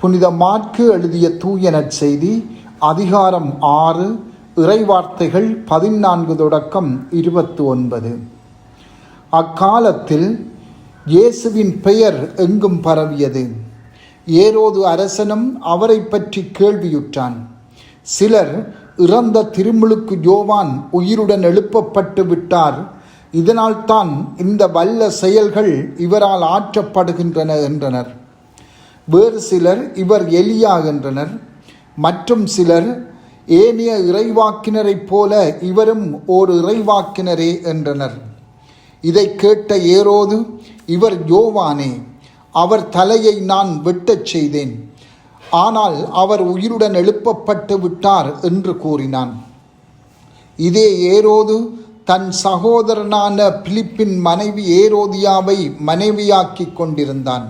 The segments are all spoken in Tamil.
புனித மாற்கு எழுதிய தூய நற்செய்தி அதிகாரம் ஆறு இறைவார்த்தைகள் பதினான்கு தொடக்கம் இருபத்தி ஒன்பது. அக்காலத்தில் இயேசுவின் பெயர் எங்கும் பரவியது. ஏரோது அரசனும் அவரை பற்றி கேள்வியுற்றான். சிலர் இறந்த திருமுழுக்கு ஜோவான் உயிருடன் எழுப்பப்பட்டு விட்டார். இதனால்தான் இந்த வல்ல செயல்கள் இவரால் ஆற்றப்படுகின்றன என்றனர். வேறு சிலர் இவர் எலியா என்றனர். மற்றும் சிலர் ஏனைய இறைவாக்கினரைப் போல இவரும் ஓர் இறைவாக்கினரே என்றனர். இதை கேட்ட ஏரோது இவர் யோவானே அவர் தலையை நான் வெட்டச் செய்தேன். ஆனால் அவர் உயிருடன் எழுப்பப்பட்டு விட்டார் என்று கூறினான். இதே ஏரோது தன் சகோதரனான பிலிப்பின் மனைவி ஏரோதியாவை மனைவியாக்கி கொண்டிருந்தான்.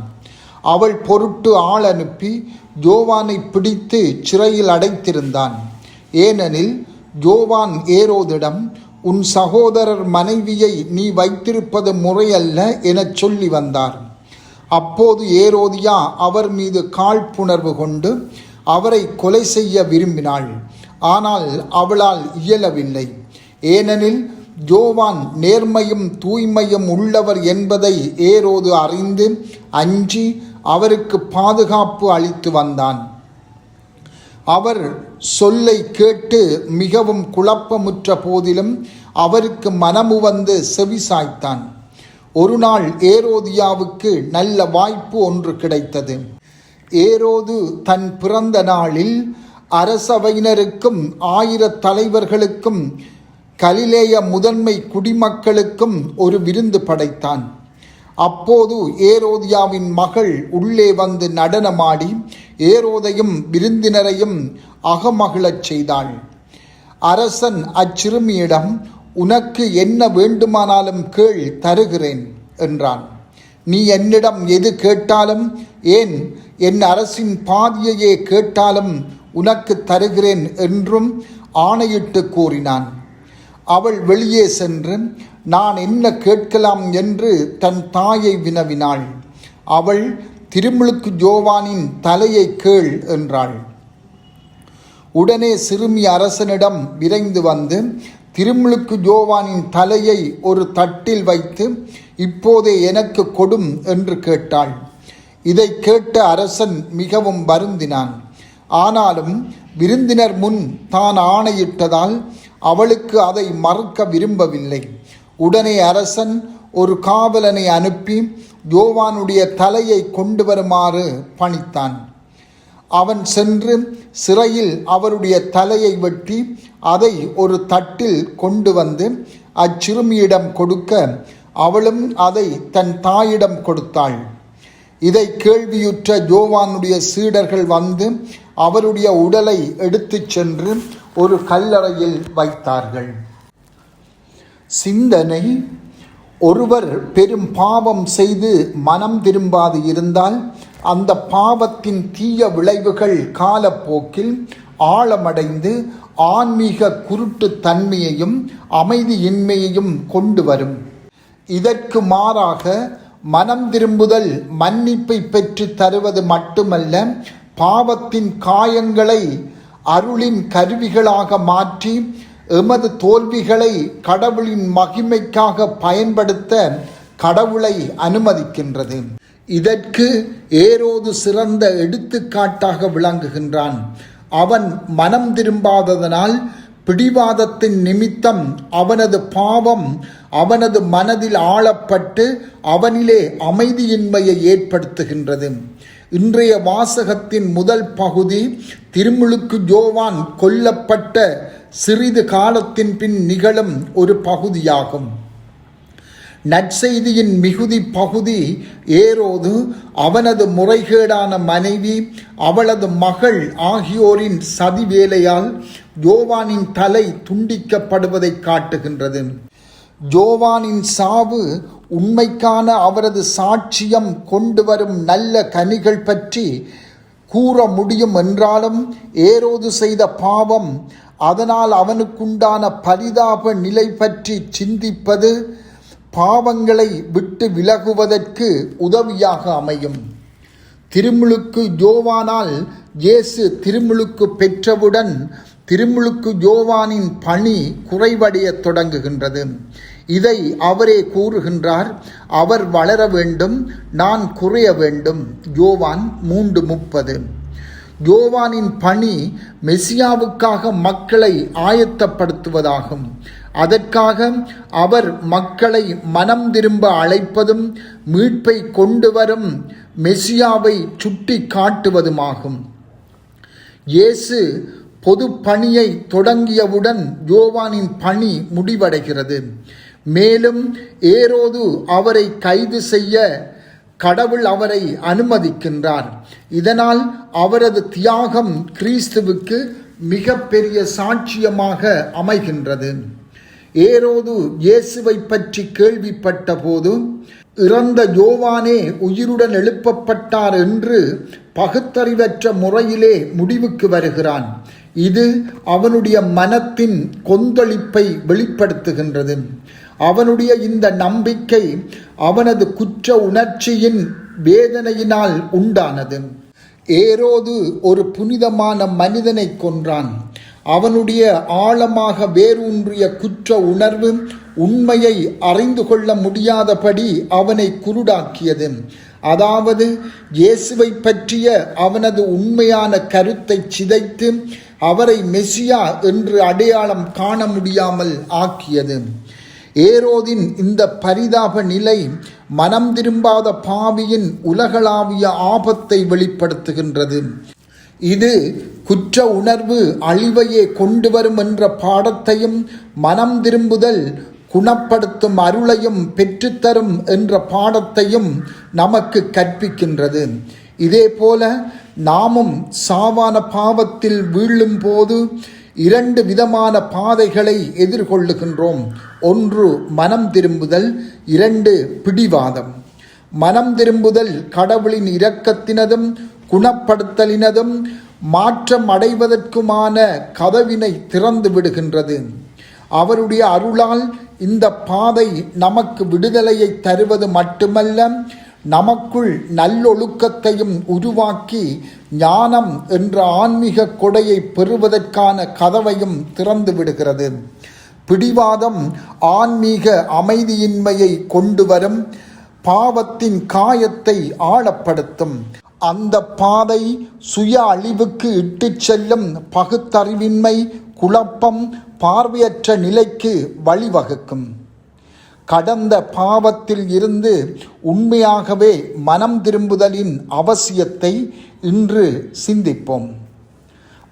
அவள் பொருட்டு ஆள் அனுப்பி ஜோவானை பிடித்து சிறையில் அடைத்திருந்தான். ஏனெனில் ஜோவான் ஏரோதிடம் உன் சகோதரர் மனைவியை நீ வைத்திருப்பது முறையல்ல எனச் சொல்லி வந்தார். அப்போது ஏரோதியா அவர் மீது காழ்ப்புணர்வு கொண்டு அவரை கொலை செய்ய விரும்பினாள். ஆனால் அவளால் இயலவில்லை. ஏனெனில் ஜோவான் நேர்மையும் தூய்மையும் உள்ளவர் என்பதை ஏரோது அறிந்து அஞ்சி அவருக்கு பாதுகாப்பு அளித்து வந்தான். அவர் சொல்லை கேட்டு மிகவும் குழப்பமுற்ற போதிலும் அவருக்கு மனமு வந்து செவிசாய்த்தான் ஒரு நாள் ஏரோதியாவுக்கு நல்ல வாய்ப்பு ஒன்று கிடைத்தது. ஏரோது தன் பிறந்த நாளில் அரசவையினருக்கும் ஆயிரத் தலைவர்களுக்கும் கலிலேய முதன்மை குடிமக்களுக்கும் ஒரு விருந்து படைத்தான். அப்போது ஏரோதியாவின் மகள் உள்ளே வந்து நடனமாடி ஏரோதையும் விருந்தினரையும் அகமகிழச் செய்தாள். அரசன் அச்சிறுமியிடம் உனக்கு என்ன வேண்டுமானாலும் கேள் தருகிறேன் என்றான். நீ என்னிடம் எது கேட்டாலும் ஏன் என் அரசின் பாதியையே கேட்டாலும் உனக்கு தருகிறேன் என்றும் ஆணையிட்டு கூறினான். அவள் வெளியே சென்று நான் என்ன கேட்கலாம் என்று தன் தாயை வினவினாள். அவள் திருமுழுக்கு ஜோவானின் தலையை கேள் என்றாள். உடனே சிறுமி அரசனிடம் விரைந்து வந்து திருமுழுக்கு ஜோவானின் தலையை ஒரு தட்டில் வைத்து இப்போதே எனக்கு கொடும் என்று கேட்டாள். இதை கேட்ட அரசன் மிகவும் வருந்தினான். ஆனாலும் விருந்தினர் முன் தான் ஆணையிட்டதால் அவளுக்கு அதை மறுக்க விரும்பவில்லை. உடனே அரசன் ஒரு காவலனை அனுப்பி யோவானுடைய தலையை கொண்டு வருமாறு பணித்தான். அவன் சென்று சிறையில் அவருடைய தலையை வெட்டி அதை ஒரு தட்டில் கொண்டு வந்து அச்சிறுமியிடம் கொடுக்க அவளும் அதை தன் தாயிடம் கொடுத்தாள். இதை கேள்வியுற்ற ஜோவானுடைய சீடர்கள் வந்து அவருடைய உடலை எடுத்துச் சென்று ஒரு கல்லறையில் வைத்தார்கள். சிந்தனை ஒருவர் பெரும் பாவம் செய்து மனம் திரும்பாது இருந்தால் அந்த பாவத்தின் தீய விளைவுகள் காலப்போக்கில் ஆழமடைந்து ஆன்மீக குருட்டு தன்மையையும் அமைதியின்மையையும் கொண்டு வரும். இதற்கு மாறாக மனம் திரும்புதல் மன்னிப்பை பெற்று தருவது மட்டுமல்ல பாவத்தின் காயங்களை அருளின் கருவிகளாக மாற்றி எமது தோல்விகளை கடவுளின் மகிமைக்காக பயன்படுத்த கடவுளை அனுமதிக்கின்றது. இதற்கு ஏரோது சிறந்த எடுத்துக்காட்டாக விளங்குகின்றான். அவன் மனம் திரும்பாததனால் பிடிவாதத்தின் நிமித்தம் அவனது பாவம் அவனது மனதில் ஆளப்பட்டு அவனிலே அமைதியின்மையை ஏற்படுத்துகின்றது. இன்றைய வாசகத்தின் முதல் பகுதி திருமுழுக்கு ஜோவான் கொல்லப்பட்ட சிறிது காலத்தின் பின் நிகழும் ஒரு பகுதியாகும். நற்செய்தியின் மிகுதி பகுதி ஏரோது அவனது முறைகேடான மனைவி அவளது மகள் ஆகியோரின் சதி வேலையால் ஜோவானின் தலை துண்டிக்கப்படுவதை காட்டுகின்றது. ஜோவானின் சாவு உண்மைக்கான அவரது சாட்சியம் கொண்டு வரும் நல்ல கனிகள் பற்றி கூற முடியும் என்றாலும் ஏரோது செய்த பாவம் அதனால் அவனுக்குண்டான பரிதாப நிலை பற்றி சிந்திப்பது பாவங்களை விட்டு விலகுவதற்கு உதவியாக அமையும். திருமுழுக்கு ஜோவானால் இயேசு திருமுழுக்கு பெற்றவுடன் திருமுழுக்கு ஜோவானின் பணி குறைவடையத் தொடங்குகின்றது. இதை அவரே கூறுகின்றார் அவர் வளர வேண்டும் நான் குறைய வேண்டும். ஜோவான் மூன்று முப்பது. யோவானின் பணி மெசியாவுக்காக மக்களை ஆயத்தப்படுத்துவதாகும். அதற்காக அவர் மக்களை மனம் திரும்ப அழைப்பதும் மீட்பை கொண்டு வரும் மெசியாவை சுட்டி காட்டுவதுமாகும் இயேசு பொது பணியை தொடங்கியவுடன் யோவானின் பணி முடிவடைகிறது. மேலும் ஏரோது அவரை கைது செய்ய கடவுள் அவரை அனுமதிக்கின்றார். இதனால் அவரது தியாகம் கிறிஸ்துவுக்கு மிக பெரிய சாட்சியமாக அமைகின்றது. ஏரோது இயேசுவை பற்றி கேள்விப்பட்ட போது இறந்த யோவானே உயிருடன் எழுப்பப்பட்டார் என்று பகுத்தறிவற்ற முறையிலே முடிவுக்கு வருகிறான். இது அவனுடைய மனத்தின் கொந்தளிப்பை வெளிப்படுத்துகின்றது. அவனுடைய இந்த நம்பிக்கை அவனது குற்ற உணர்ச்சியின் வேதனையினால் உண்டானது. ஏரோது ஒரு புனிதமான மனிதனை கொன்றான். அவனுடைய ஆழமாக வேரூன்றிய குற்ற உணர்வு உண்மையை அறிந்து கொள்ள முடியாதபடி அவனை குருடாக்கியது. அதாவது இயேசுவை பற்றிய அவனது உண்மையான கருத்தை சிதைத்து அவரை மெசியா என்று அடையாளம் காண முடியாமல் ஆக்கியது. ஏரோதின் இந்த பரிதாப நிலை மனம் திரும்பாத பாவியின் உலகளாவிய ஆபத்தை வெளிப்படுத்துகின்றது. இது குற்ற உணர்வு அழிவையே கொண்டு வரும் என்ற பாடத்தையும் மனம் திரும்புதல் குணப்படுத்தும் அருளையும் பெற்றுத்தரும் என்ற பாடத்தையும் நமக்கு கற்பிக்கின்றது. இதே போல நாமும் சாவான பாவத்தில் வீழும் போது இரண்டு விதமான பாதைகளை எதிர்கொள்ளுகின்றோம். ஒன்று மனம் திரும்புதல் இரண்டு பிடிவாதம். மனம் திரும்புதல் கடவுளின் இரக்கத்தினதும் குணப்படுத்தலினதும் மாற்றம் அடைவதற்குமான கதவினை திறந்து விடுகின்றது. அவருடைய அருளால் இந்த பாதை நமக்கு விடுதலையை தருவது மட்டுமல்ல நமக்குள் நல்லொழுக்கத்தையும் உருவாக்கி ஞானம் என்ற ஆன்மீக கொடையை பெறுவதற்கான கதவையும் திறந்து விடுகிறது. பிடிவாதம் ஆன்மீக அமைதியின்மையை கொண்டு வரும் பாவத்தின் காயத்தை ஆழப்படுத்தும். அந்த பாதை சுய அழிவுக்கு இட்டுச் செல்லும் பகுத்தறிவின்மை குழப்பம் பார்வையற்ற நிலைக்கு வழிவகுக்கும். கடந்த பாவத்தில் இருந்து உண்மையாகவே மனம் திரும்புதலின் அவசியத்தை இன்று சிந்திப்போம்.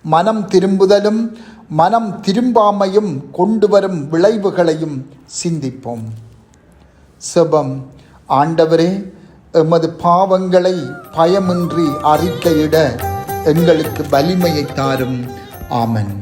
மனம் திரும்புதலும் மனம் திரும்பாமையும் கொண்டு வரும் விளைவுகளையும் சிந்திப்போம். செபம். ஆண்டவரே எமது பாவங்களை பயமின்றி அறிக்கையிட எங்களுக்கு வலிமையை தாரும். ஆமன்.